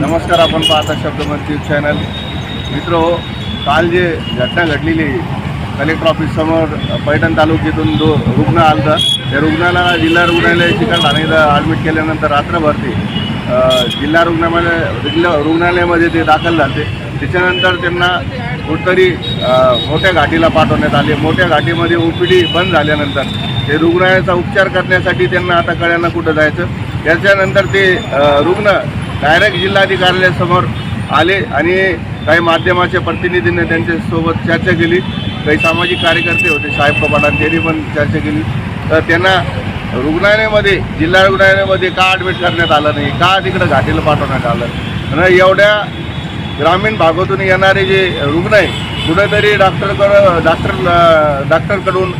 नमस्कार आपण पाहता शब्दमंत न्यूज चॅनल मित्र काल जे घटना घडलेली कलेक्टर ऑफिससमोर पैठण तालुक्यातून दो रुग्ण आलता. त्या रुग्णाला जिल्हा रुग्णालय चिकन ठाणे ॲडमिट केल्यानंतर रात्रभर ते जिल्हा रुग्णालय जिल्हा रुग्णालयामध्ये ते दाखल झाले. त्याच्यानंतर त्यांना कुठतरी मोठ्या घाटीला पाठवण्यात आले. मोठ्या घाटीमध्ये ओ पी डी बंद झाल्यानंतर ते रुग्णालयाचा उपचार करण्यासाठी त्यांना आता कळ्यांना कुठं जायचं? त्याच्यानंतर ते रुग्ण डायरेक्ट जिल्हाधिकाऱ्यासमोर आले आणि काही माध्यमाच्या प्रतिनिधींनी त्यांच्यासोबत चर्चा केली. काही सामाजिक कार्यकर्ते होते साहेब कपाटात त्यांनी पण चर्चा केली. तर त्यांना रुग्णालयामध्ये जिल्हा रुग्णालयामध्ये का ॲडमिट करण्यात आलं नाही? का तिकडं घाटीला पाठवण्यात आलं आणि एवढ्या ग्रामीण भागातून येणारे जे रुग्ण आहे कुठेतरी डॉक्टरकडं डॉक्टर डॉक्टरकडून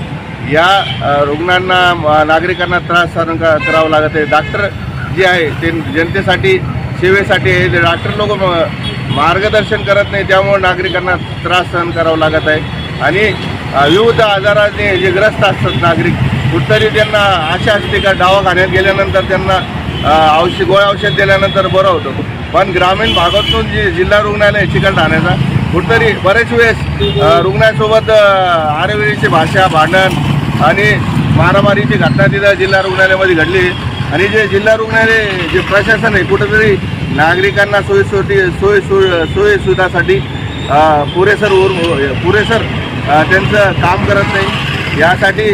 या रुग्णांना नागरिकांना त्रास सहन करावं करावा लागत आहे. डॉक्टर जे आहे ते जनतेसाठी सेवेसाठी डॉक्टर लोक मार्गदर्शन करत नाही त्यामुळे नागरिकांना त्रास सहन करावा लागत आहे. आणि विविध आजाराने जे ग्रस्त असतात नागरिक कुठतरी त्यांना आशा असते का दवाखान्यात गेल्यानंतर त्यांना औषध गोळ्या औषध दिल्यानंतर बरं होतं. पण ग्रामीण भागातून जे जिल्हा रुग्णालय चिकलठाण्याचा ठाण्याचा कुठतरी बरेच वेळेस रुग्णासोबत अ, आरेवेळीची भाषा भांडण आणि मारामारीची घटना तिथं जिल्हा रुग्णालयामध्ये घडली. आणि जे जिल्हा रुग्णालय जे प्रशासन आहे कुठंतरी नागरिकांना सोयीसोयी सोय सोय सोयी पुरेसर उर पुरेसर त्यांचं काम करत नाही. यासाठी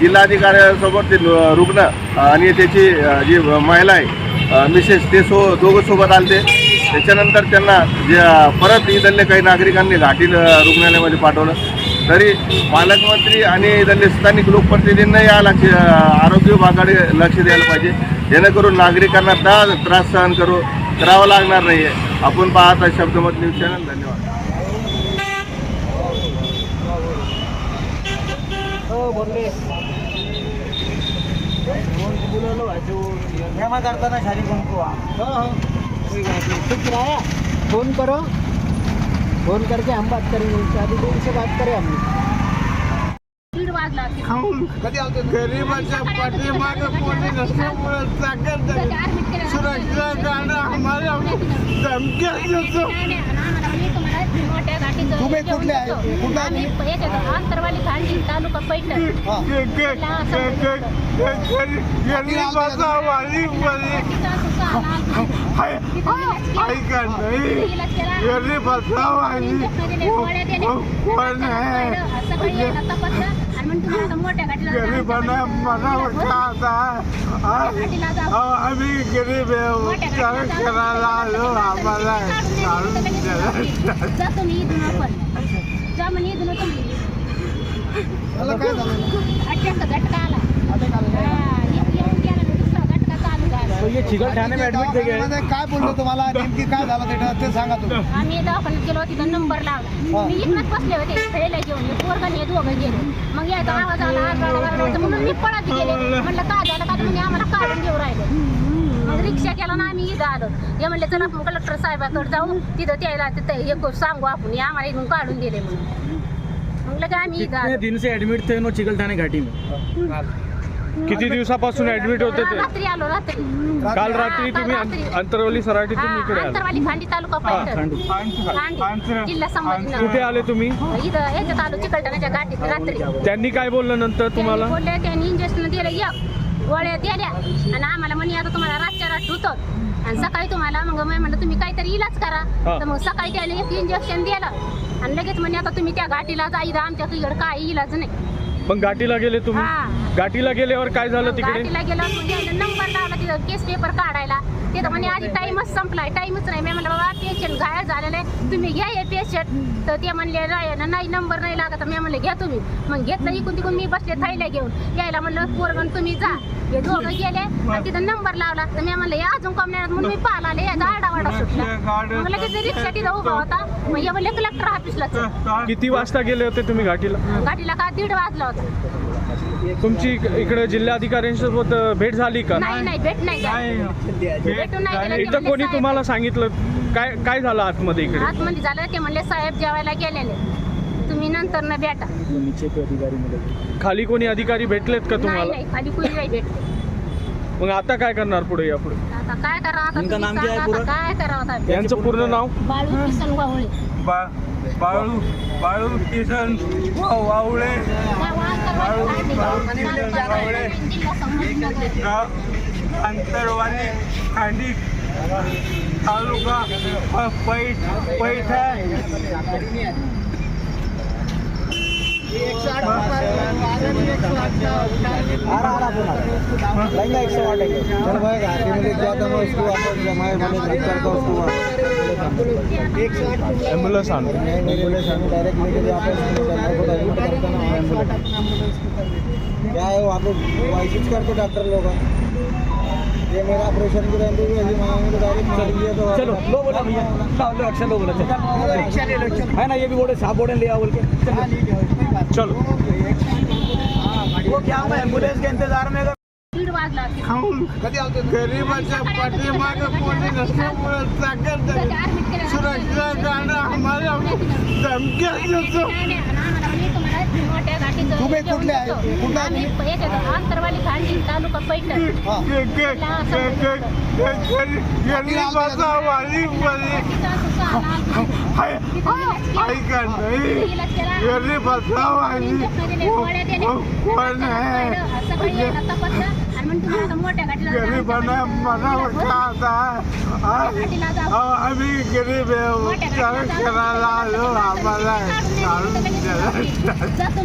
जिल्हाधिकाऱ्यासोबत ते रुग्ण आणि त्याची जी महिला आहे मिसेस ते सो दोघं सोबत आले त्याच्यानंतर त्यांना जे परत इथले काही नागरिकांनी घाटी रुग्णालयामध्ये पाठवलं. तरी पालकमंत्री आणि इथले स्थानिक लोकप्रतिनिधींना या लक्ष आरोग्य विभागाकडे लक्ष द्यायला पाहिजे. जेणेकरून नागरिकांना त्रास त्रास सहन करू करावा लागणार नाही आहे आपण पाहता शब्दमत न्यूज चॅनल. धन्यवाद. करताना शारी कुंकू फोन करो. फोन करके हम बात करेंगे शादी दिन से बात करें हम गरीबाच्या पाठीमागे कोणी नसल्यामुळे ताकद सुरक्षा गाणं आम्हाला धमक्या देतो तुम्ही कुठले आहे? कुठला खांडी तालुका पैठण मनावर खाता आम्ही गरीब करायला आलो. आम्हाला जा म्हणे इथून तुम्ही काय झालं झटका आला? हा, एक ठाणे में बोललो तुम्हाला? नेमकी काय झालं ते ते सांगा तुम्ही. आम्ही दवाखान्यात गेलो तिथं नंबर लावला. मी इकडंच बसले होते खेळायला घेऊन. हे पोरगं हे दोघं गेले. मग यायचा आवाज आला आरडाओरडा करायचा म्हणून मी पळत गेले. म्हणलं काय झालं? का म्हणजे आम्हाला काढून घेऊन राहिले? मग रिक्षा केला ना आम्ही इथं आलो. हे म्हणले चला आपण कलेक्टर साहेबाकडे जाऊ. तिथं त्याला तिथं हे करू, सांगू आपण. आम्हाला इथून काढून दिले म्हणून. मग लगे आम्ही इथं कितने आलो. दिन से एडमिट थे नो चिकल ठाणे घाटी में? किती दिवसापासून ऍडमिट होते ते? रात्री आलो रात्री. काल रात्री तुम्ही अंतरवली सराटीतून हा, इकडे आले. अंतरवाली खांडी तालुका पैठण खांडी. खांडी जिल्हा कुठे आले तुम्ही? इथं याच्यात आलो चिकलठाण्याच्या गाठीत रात्री. त्यांनी काय बोललं नंतर तुम्हाला? त्यांनी बोलले त्यांनी इंजेक्शन दिलं एक गोळ्या दिल्या. आणि आम्हाला म्हणे आता तुम्हाला रातच्या रात होतं आणि सकाळी तुम्हाला मग मी म्हणलं तुम्ही काहीतरी इलाज करा. हा. तर मग सकाळी त्याने एक इंजेक्शन दिलं. आणि लगेच म्हणे आता तुम्ही त्या गाठीला जा इथं आमच्या तुझ्याकडे काही इलाज नाही मग घाटीला गेले तुम्ही हा. घाटीला गेल्यावर काय झालं तिकडे? गाठीला गेलो म्हणजे नंबर लावला तिथं केस पेपर काढायला. तिथं म्हणे आधी टाइमच संपलाय टाइमच नाही. मी म्हणलं बाबा पेशंट घायल झालेलं आहे. तुम्ही घ्या हे पेशंट तर ते म्हणले "नाही नाही नंबर नाही लागत. मी म्हणले घ्या तुम्ही. मग घेतलं इकून तिकून मी बसले थैल्या घेऊन. यायला म्हणलं पोरगण तुम्ही जा. हे दोघं गेले आणि तिथं नंबर लावला. तर मी म्हणलं या अजून कम नाही म्हणून मी पाहिला आले याचा आडावाडा सुटला. मग लगेच रिक्षा तिथं उभा होता. मग हे म्हणले कलेक्टर ऑफिसला. किती वाजता गेले होते तुम्ही घाटीला? गाडीला का दीड वाजला होता. तुमची इक- इकडे जिल्हाधिकाऱ्यांसोबत भेट झाली का? नाही नाही भेट नाही झाली. भेटून नाही गेलं. ते इथं कोणी "साहेब, तुम्हाला सांगितलं? काय काय झालं आतमध्ये इकडे? आतमध्ये झालं ते म्हणले साहेब जेवायला गेलेले. तुम्ही नंतर न भेटा. खाली कोणी अधिकारी भेटलेत का नाही तुम्हाला? नाही खाली कुणी नाही भेटते मग आता काय करणार पुढे यापुढे आता आता काय करावं आता तुमचं तुम्ही नाम काय आहे सांगा, पुरं? आता काय करावं आता? यांचं पूर्ण नाव? बाळू किसन वाहुळे बा- बाळू बाळू किसन वा- वावळे. आंतरवाली खांडी. तालुका पैठ पैठा लहंगा एक सौ आठ. है चल भाई गाड़ी में लेके आता मैं उसको वापस जमाए मैंने डायरेक्ट लेके वापस क्या है वहाँ पे? वाइसिट करते डॉक्टर लोग ये मेरा ऑपरेशन के टाइम पे भी ऐसे मांगे तो डायरेक्ट मार दिया तो चलो लो बोला भैया। लो लो ले लो बोला है ना ये भी बोले साहब बोले ले आओ बोल के। चलो। वो क्या मैं एंबुलेंस के इंतज़ार में वाजला असेल. खाऊन कधी आलतो गरीबाच्या पाठीमागे कोणी नसल्यामुळे ताकद तिथं admit केलं. सुरक्षा गाणं आम्हाला धमक्या देतो नाही, नाही, आम्हाला म्हणजे तुम्हाला मोठ्या गाठीचं तुम्ही घेऊन कुठले आहे? जातो. कुठला आम्ही तुम्ही? याच्यात आंतरवाली खांडी तालुका पैठण हा गरीबाचा वालीमध्ये ऐका नाही गरीबाचा वाली कोण आहे गरीबांना मनावर का आता आम्ही गरीब करायला आलो. आम्हाला काढून द्या जातो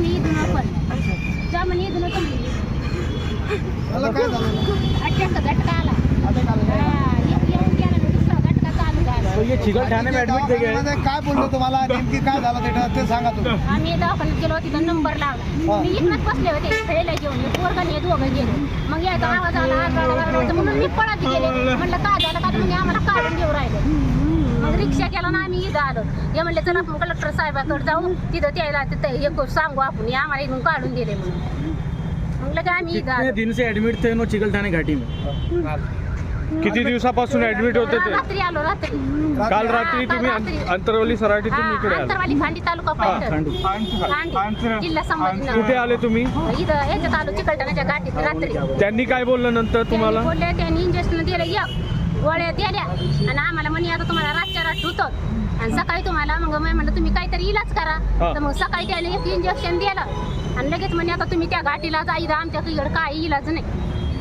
ठाणे में गए दवाखान्यामध्ये काय बोललो तुम्हाला? नेमकी काय झालं ते ते सांगा तुम्ही. आम्ही दवाखान्यात गेलो तिथं नंबर लावला. हा. मी इकडंच बसले होते खेळायला घेऊन. पोरगं गेले. मग याचा आवाज आला. म्हणून मी पळत गेले. म्हणलं काय झालं? का तर म्हणे आम्हाला काढून घेऊ राहिले. मग रिक्षा केला ना आम्ही इथं आलो. हे म्हणले चला आपण कलेक्टर साहेबाकडे जाऊ. तिथं त्याला तिथं हे सांगू आपण. हे आम्हाला इथून काढून दिले म्हणून. मग लगे आम्ही इथं आलो. दिन से एडमिट थे नो चिकल ठाणे घाटी में? किती दिवसापासून ऍडमिट होते ते? रात्री आलो रात्री. काल रात्री तुम्ही अंतरवली सराटीतून हा, इकडे आले. खांडी तालुका खांडू खांडी जिल्हा कुठे आले तुम्ही? इथं याच्यात आलो चिकलठाण्याच्या गाठीत रात्री. त्यांनी काय बोललं नंतर तुम्हाला? त्यांनी बोलले त्यांनी इंजेक्शन दिलं एक गोळ्या दिल्या. आणि आम्हाला म्हणे आता तुम्हाला रातच्या रात होतं आणि सकाळी तुम्हाला मग मी म्हणलं तुम्ही काहीतरी इलाज करा. हा. तर मग सकाळी त्याने एक इंजेक्शन दिलं. आणि लगेच म्हणे आता तुम्ही त्या गाठीला जा इथं आमच्या इकडे काही इलाज नाही.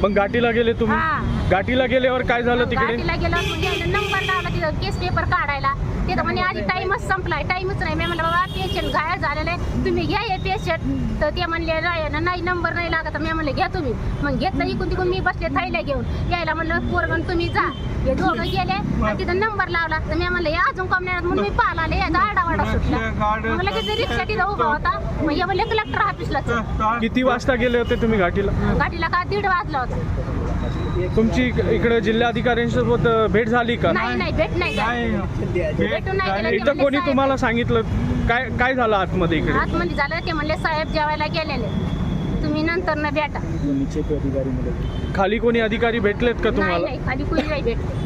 मग घाटीला गेले तुम्ही? हा. घाटीला गेल्यावर काय झालं तिकडे? गाठीला गेलो म्हणजे नंबर लावला तिथं केस पेपर काढायला. तिथं म्हणे आधी टाइमच संपलाय टाइमच नाही. मी म्हणलं बाबा पेशंट घायल झालेलं आहे. तुम्ही घ्या हे पेशंट तर ते म्हणले "नाही नाही नंबर नाही लागत. मी म्हणले घ्या तुम्ही. मग घेतलं इकून तिकून मी बसले थैल्या घेऊन. यायला म्हणलं पोरगण तुम्ही जा. हे दोघं गेले आणि तिथं नंबर लावला. तर मी म्हणलं या अजून कम नाही? आलं." म्हणून मी पाहिला आले याचा आडावाडा सुटला. मग लगेच रिक्षा तिथं उभा होता. मग हे म्हणले कलेक्टर ऑफिसला. किती वाजता गेले होते तुम्ही घाटीला? गाडीला का दीड वाजला होता. तुमची इक- इकडे जिल्हाधिकाऱ्यांसोबत भेट झाली का? नाही नाही भेट नाही झाली. भेटून नाही गेलं. ते इथं म्हणले कोणी साहेब- तुम्हाला सांगितलं? काय काय झालं आतमध्ये इकडे? आतमध्ये झालं ते म्हणले साहेब जेवायला गेलेले. तुम्ही नंतर न भेटा. खाली कोणी अधिकारी भेटलेत का नाही तुम्हाला? नाही खाली कुणी नाही भेटते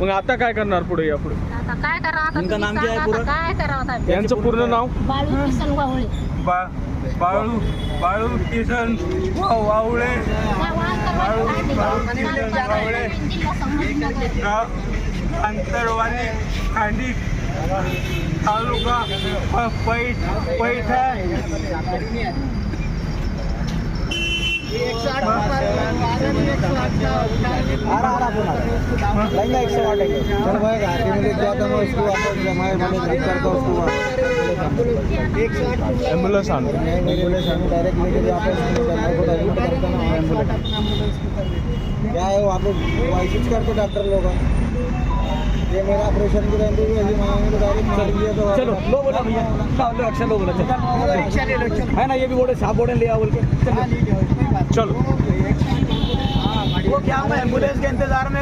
मग आता काय करणार पुढे यापुढे आता काय करावं आता तुमचं तुम्ही नाम काय आहे सांगा, आता? काय करावं आता? यांचं पूर्ण नाव बाळू किसन वाहुळे बा- बाळू बाळू किसन वा- वावळे गाव आंतरवाली खांडी. तालुका पैठण, जिल्हा संभाजीनगर. गाव अंतरवाली खांडी तालुका प- पैठ पैठा लहंगा एक सौ आठ चल भाई गाड़ी में लेके आता मैं उसको उसको एक सौ आठ ॲम्ब्युलन्स आण नहीं नहीं बोले सामने डायरेक्ट ना एंबुलेंस क्या है वहाँ पे वाइसिट करते डॉक्टर लोग ये मेरा ऑपरेशन की रहती हुई अभी मांगे तो डायरेक्ट मार दिया तो चलो लो बोला भैया लो लो लो बोला है ना ये भी बोले साहब बोले ले आओ बोल के चलो। वो क्या मैं एम्बुलेंस के इंतजार में